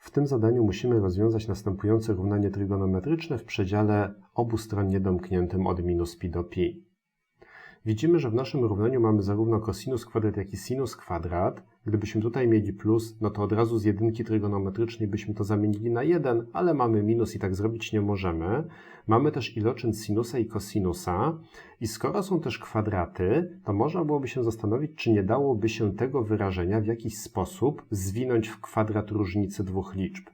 W tym zadaniu musimy rozwiązać następujące równanie trygonometryczne w przedziale obustronnie domkniętym od minus pi do pi. Widzimy, że w naszym równaniu mamy zarówno cosinus kwadrat, jak i sinus kwadrat. Gdybyśmy tutaj mieli plus, no to od razu z jedynki trygonometrycznej byśmy to zamienili na 1, ale mamy minus i tak zrobić nie możemy. Mamy też iloczyn sinusa i kosinusa. I skoro są też kwadraty, to można byłoby się zastanowić, czy nie dałoby się tego wyrażenia w jakiś sposób zwinąć w kwadrat różnicy dwóch liczb.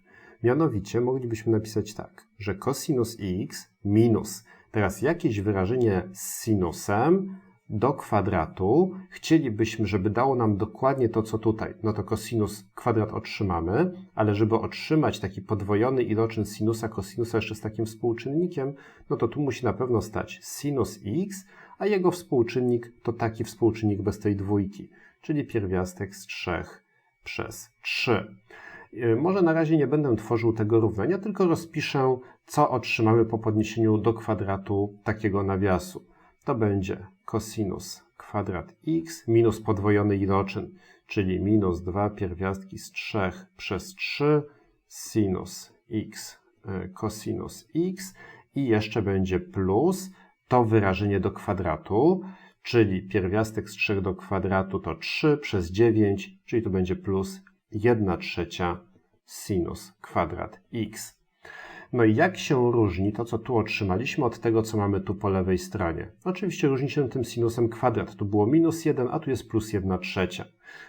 Mianowicie moglibyśmy napisać tak, że cosinus x minus teraz jakieś wyrażenie z sinusem do kwadratu. Chcielibyśmy, żeby dało nam dokładnie to, co tutaj. No to cosinus kwadrat otrzymamy, ale żeby otrzymać taki podwojony iloczyn sinusa, kosinusa jeszcze z takim współczynnikiem, no to tu musi na pewno stać sinus x, a jego współczynnik to taki współczynnik bez tej dwójki, czyli pierwiastek z 3 przez 3. Może na razie nie będę tworzył tego równania, tylko rozpiszę, co otrzymamy po podniesieniu do kwadratu takiego nawiasu. To będzie cosinus kwadrat x minus podwojony iloczyn, czyli minus 2 pierwiastki z 3 przez 3 sinus x cosinus x i jeszcze będzie plus to wyrażenie do kwadratu, czyli pierwiastek z 3 do kwadratu to 3 przez 9, czyli to będzie plus 1 trzecia sinus kwadrat x. No i jak się różni to, co tu otrzymaliśmy od tego, co mamy tu po lewej stronie? Oczywiście różni się tym sinusem kwadrat. Tu było minus 1, a tu jest plus 1 trzecia.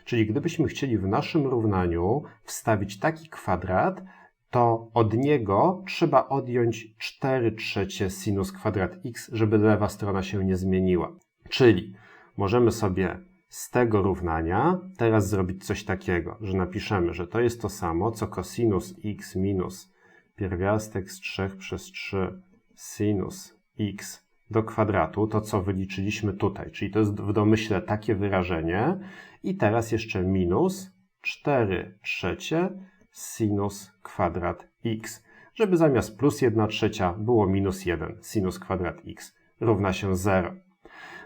Czyli gdybyśmy chcieli w naszym równaniu wstawić taki kwadrat, to od niego trzeba odjąć 4 trzecie sinus kwadrat x, żeby lewa strona się nie zmieniła. Czyli możemy sobie z tego równania teraz zrobić coś takiego, że napiszemy, że to jest to samo, co cosinus x minus pierwiastek z 3 przez 3 sinus x do kwadratu, to co wyliczyliśmy tutaj, czyli to jest w domyśle takie wyrażenie i teraz jeszcze minus 4 trzecie sinus kwadrat x, żeby zamiast plus 1 trzecia było minus 1 sinus kwadrat x równa się 0.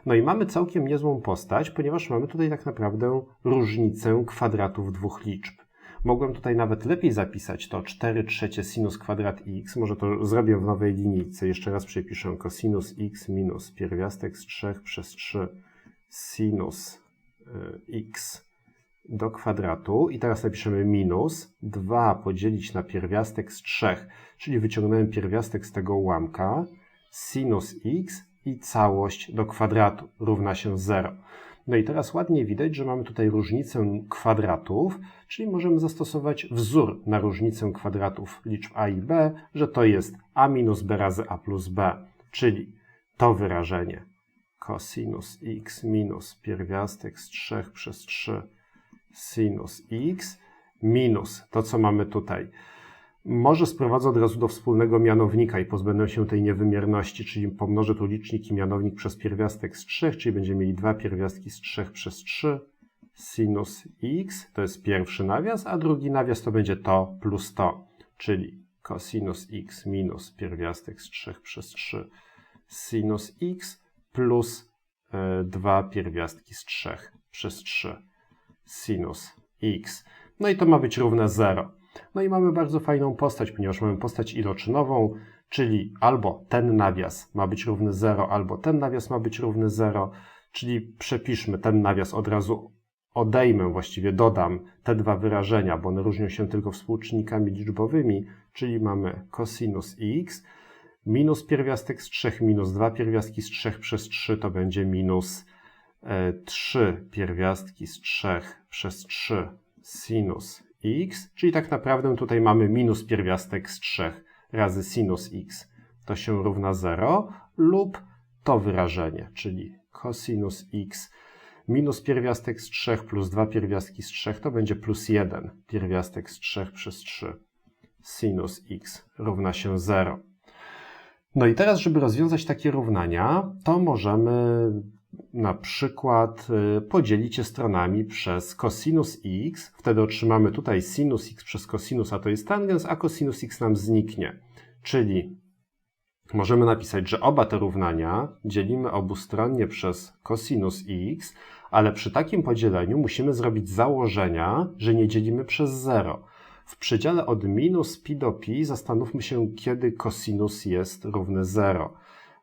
No i mamy całkiem niezłą postać, ponieważ mamy tutaj tak naprawdę różnicę kwadratów dwóch liczb. Mogłem tutaj nawet lepiej zapisać to 4 trzecie sinus kwadrat x. Może to zrobię w nowej linijce. Jeszcze raz przepiszę cosinus x minus pierwiastek z 3 przez 3 sinus x do kwadratu. I teraz napiszemy minus 2 podzielić na pierwiastek z 3, czyli wyciągnąłem pierwiastek z tego ułamka sinus x i całość do kwadratu równa się 0. No i teraz ładnie widać, że mamy tutaj różnicę kwadratów, czyli możemy zastosować wzór na różnicę kwadratów liczb a i b, że to jest a minus b razy a plus b, czyli to wyrażenie cosinus x minus pierwiastek z 3 przez 3 sinus x minus to, co mamy tutaj może sprowadzę od razu do wspólnego mianownika i pozbędę się tej niewymierności, czyli pomnożę tu licznik i mianownik przez pierwiastek z 3, czyli będziemy mieli dwa pierwiastki z 3 przez 3 sinus x, to jest pierwszy nawias, a drugi nawias to będzie to plus to, czyli cosinus x minus pierwiastek z 3 przez 3 sinus x plus y, dwa pierwiastki z 3 przez 3 sinus x. No i to ma być równe 0. No i mamy bardzo fajną postać, ponieważ mamy postać iloczynową, czyli albo ten nawias ma być równy 0, albo ten nawias ma być równy 0, czyli przepiszmy ten nawias od razu odejmę, właściwie dodam te dwa wyrażenia, bo one różnią się tylko współczynnikami liczbowymi, czyli mamy cosinus x minus pierwiastek z 3 minus 2 pierwiastki z 3 przez 3 to będzie minus 3 e, pierwiastki z 3 przez 3 sinus x, czyli tak naprawdę tutaj mamy minus pierwiastek z 3 razy sinus x. To się równa 0 lub to wyrażenie, czyli cosinus x minus pierwiastek z 3 plus 2 pierwiastki z 3 to będzie plus 1 pierwiastek z 3 przez 3 sinus x równa się 0. No i teraz, żeby rozwiązać takie równania, to możemy na przykład y, podzielicie stronami przez cosinus x, wtedy otrzymamy tutaj sinus x przez cosinus, a to jest tangens, a cosinus x nam zniknie. Czyli możemy napisać, że oba te równania dzielimy obustronnie przez cosinus x, ale przy takim podzieleniu musimy zrobić założenia, że nie dzielimy przez 0, W przedziale od minus pi do pi zastanówmy się, kiedy kosinus jest równy 0.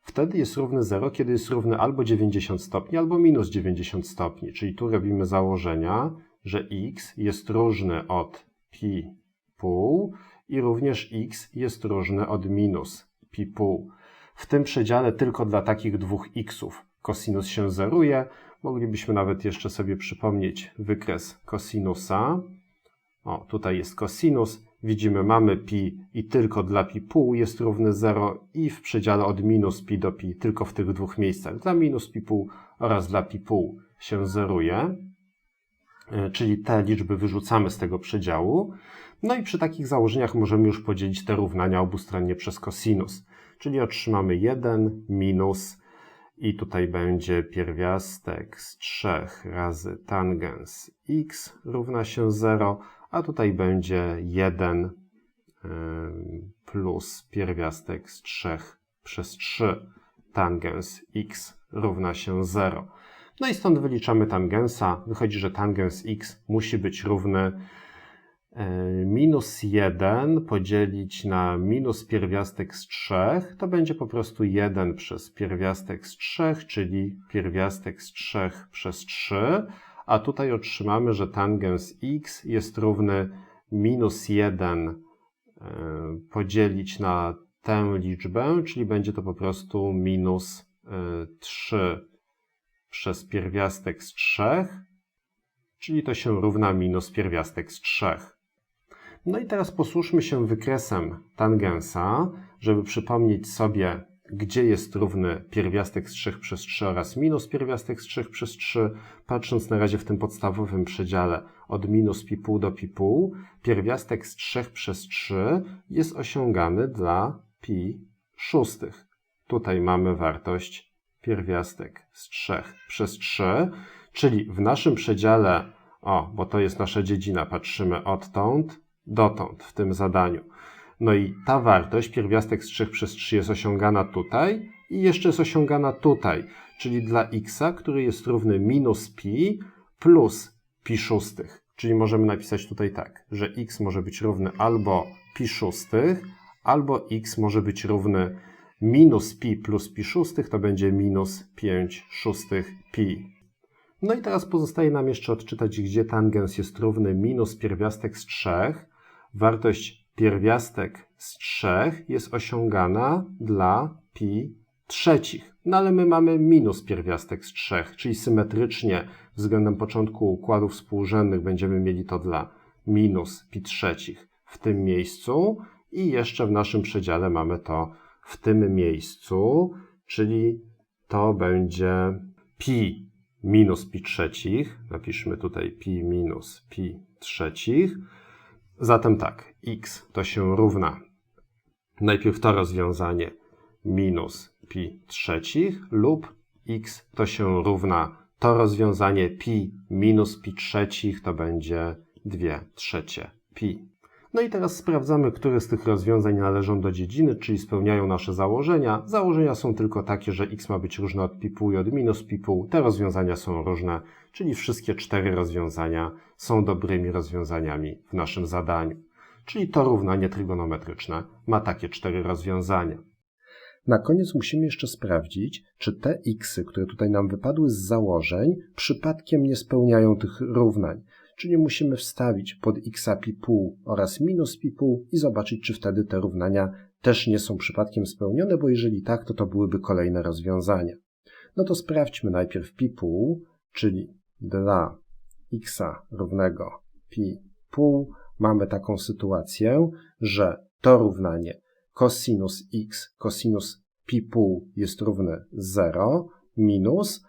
Wtedy jest równy 0, kiedy jest równy albo 90 stopni, albo minus 90 stopni. Czyli tu robimy założenia, że x jest różny od pi pół i również x jest różny od minus pi pół. W tym przedziale tylko dla takich dwóch xów kosinus się zeruje. Moglibyśmy nawet jeszcze sobie przypomnieć wykres kosinusa. O, tutaj jest kosinus. Widzimy, mamy pi i tylko dla pi pół jest równy 0 i w przedziale od minus pi do pi tylko w tych dwóch miejscach. Dla minus pi pół oraz dla pi pół się zeruje. E, czyli te liczby wyrzucamy z tego przedziału. No i przy takich założeniach możemy już podzielić te równania obustronnie przez kosinus. Czyli otrzymamy 1 minus i tutaj będzie pierwiastek z 3 razy tangens x równa się 0, a tutaj będzie 1 plus pierwiastek z 3 przez 3 tangens x równa się 0. No i stąd wyliczamy tangensa. Wychodzi, że tangens x musi być równy e, minus 1 podzielić na minus pierwiastek z 3, to będzie po prostu 1 przez pierwiastek z 3, czyli pierwiastek z 3 przez 3, a tutaj otrzymamy, że tangens x jest równy minus 1 e, podzielić na tę liczbę, czyli będzie to po prostu minus 3 e, przez pierwiastek z 3, czyli to się równa minus pierwiastek z 3. No i teraz posłuszmy się wykresem tangensa, żeby przypomnieć sobie, gdzie jest równy pierwiastek z 3 przez 3 oraz minus pierwiastek z 3 przez 3, patrząc na razie w tym podstawowym przedziale od minus pi do pi pierwiastek z 3 przez 3 jest osiągany dla pi szóstych. Tutaj mamy wartość pierwiastek z 3 przez 3, czyli w naszym przedziale, o, bo to jest nasza dziedzina, patrzymy odtąd dotąd w tym zadaniu. No i ta wartość, pierwiastek z 3 przez 3 jest osiągana tutaj i jeszcze jest osiągana tutaj, czyli dla x, który jest równy minus pi plus pi szóstych. Czyli możemy napisać tutaj tak, że x może być równy albo pi szóstych, albo x może być równy minus pi plus pi szóstych to będzie minus 5 szóstych pi. No i teraz pozostaje nam jeszcze odczytać, gdzie tangens jest równy minus pierwiastek z 3. Wartość pierwiastek z 3 jest osiągana dla pi trzecich. No ale my mamy minus pierwiastek z 3, czyli symetrycznie względem początku układów współrzędnych będziemy mieli to dla minus pi trzecich w tym miejscu i jeszcze w naszym przedziale mamy to w tym miejscu, czyli to będzie pi minus pi trzecich. Napiszmy tutaj pi minus pi trzecich. Zatem tak, x to się równa najpierw to rozwiązanie minus pi trzecich lub x to się równa to rozwiązanie pi minus pi trzecich to będzie 2 trzecie pi. No i teraz sprawdzamy, które z tych rozwiązań należą do dziedziny, czyli spełniają nasze założenia. Założenia są tylko takie, że x ma być różne od pi i od minus pi. Te rozwiązania są różne, czyli wszystkie cztery rozwiązania są dobrymi rozwiązaniami w naszym zadaniu. Czyli to równanie trygonometryczne ma takie cztery rozwiązania. Na koniec musimy jeszcze sprawdzić, czy te xy, które tutaj nam wypadły z założeń, przypadkiem nie spełniają tych równań czyli musimy wstawić pod x pi pół oraz minus pi pół i zobaczyć, czy wtedy te równania też nie są przypadkiem spełnione, bo jeżeli tak, to to byłyby kolejne rozwiązania. No to sprawdźmy najpierw pi pół, czyli dla x równego pi pół mamy taką sytuację, że to równanie cosinus x, cosinus pi pół jest równe 0 minus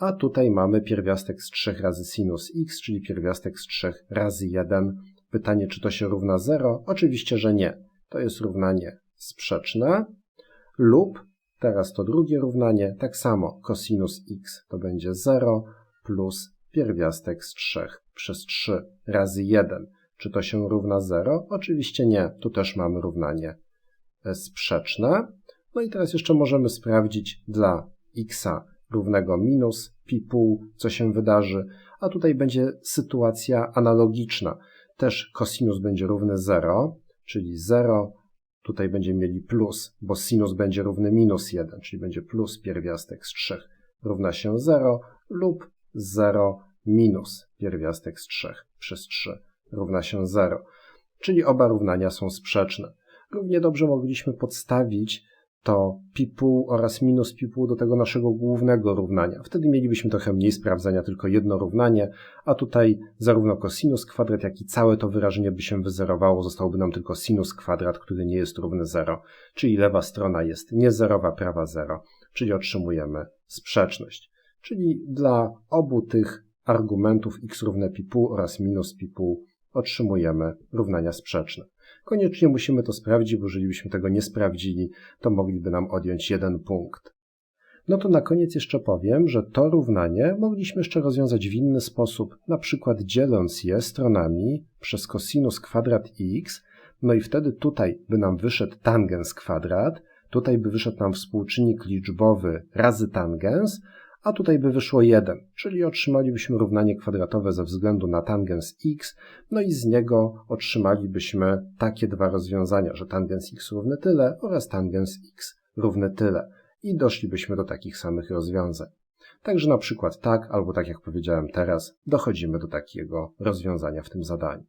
a tutaj mamy pierwiastek z 3 razy sinus x, czyli pierwiastek z 3 razy 1. Pytanie, czy to się równa 0? Oczywiście, że nie. To jest równanie sprzeczne. Lub, teraz to drugie równanie, tak samo cosinus x to będzie 0 plus pierwiastek z 3 przez 3 razy 1. Czy to się równa 0? Oczywiście nie. Tu też mamy równanie sprzeczne. No i teraz jeszcze możemy sprawdzić dla x równego minus pi pół, co się wydarzy, a tutaj będzie sytuacja analogiczna. też cosinus będzie równy 0, czyli 0, tutaj będziemy mieli plus, bo sinus będzie równy minus 1, czyli będzie plus pierwiastek z 3 równa się 0 lub 0 minus pierwiastek z 3 przez 3 równa się 0, czyli oba równania są sprzeczne. Równie dobrze mogliśmy podstawić to pi-pół oraz minus pi-pół do tego naszego głównego równania. Wtedy mielibyśmy trochę mniej sprawdzenia, tylko jedno równanie, a tutaj zarówno cosinus kwadrat, jak i całe to wyrażenie by się wyzerowało, zostałby nam tylko sinus kwadrat, który nie jest równy 0, czyli lewa strona jest niezerowa, prawa 0, czyli otrzymujemy sprzeczność. Czyli dla obu tych argumentów x równe pi-pół oraz minus pi-pół otrzymujemy równania sprzeczne. Koniecznie musimy to sprawdzić, bo jeżeli byśmy tego nie sprawdzili, to mogliby nam odjąć jeden punkt. No to na koniec jeszcze powiem, że to równanie mogliśmy jeszcze rozwiązać w inny sposób, na przykład dzieląc je stronami przez cosinus kwadrat x, no i wtedy tutaj by nam wyszedł tangens kwadrat, tutaj by wyszedł nam współczynnik liczbowy razy tangens, a tutaj by wyszło 1, czyli otrzymalibyśmy równanie kwadratowe ze względu na tangens x, no i z niego otrzymalibyśmy takie dwa rozwiązania, że tangens x równy tyle oraz tangens x równy tyle i doszlibyśmy do takich samych rozwiązań. Także na przykład tak, albo tak jak powiedziałem teraz, dochodzimy do takiego rozwiązania w tym zadaniu.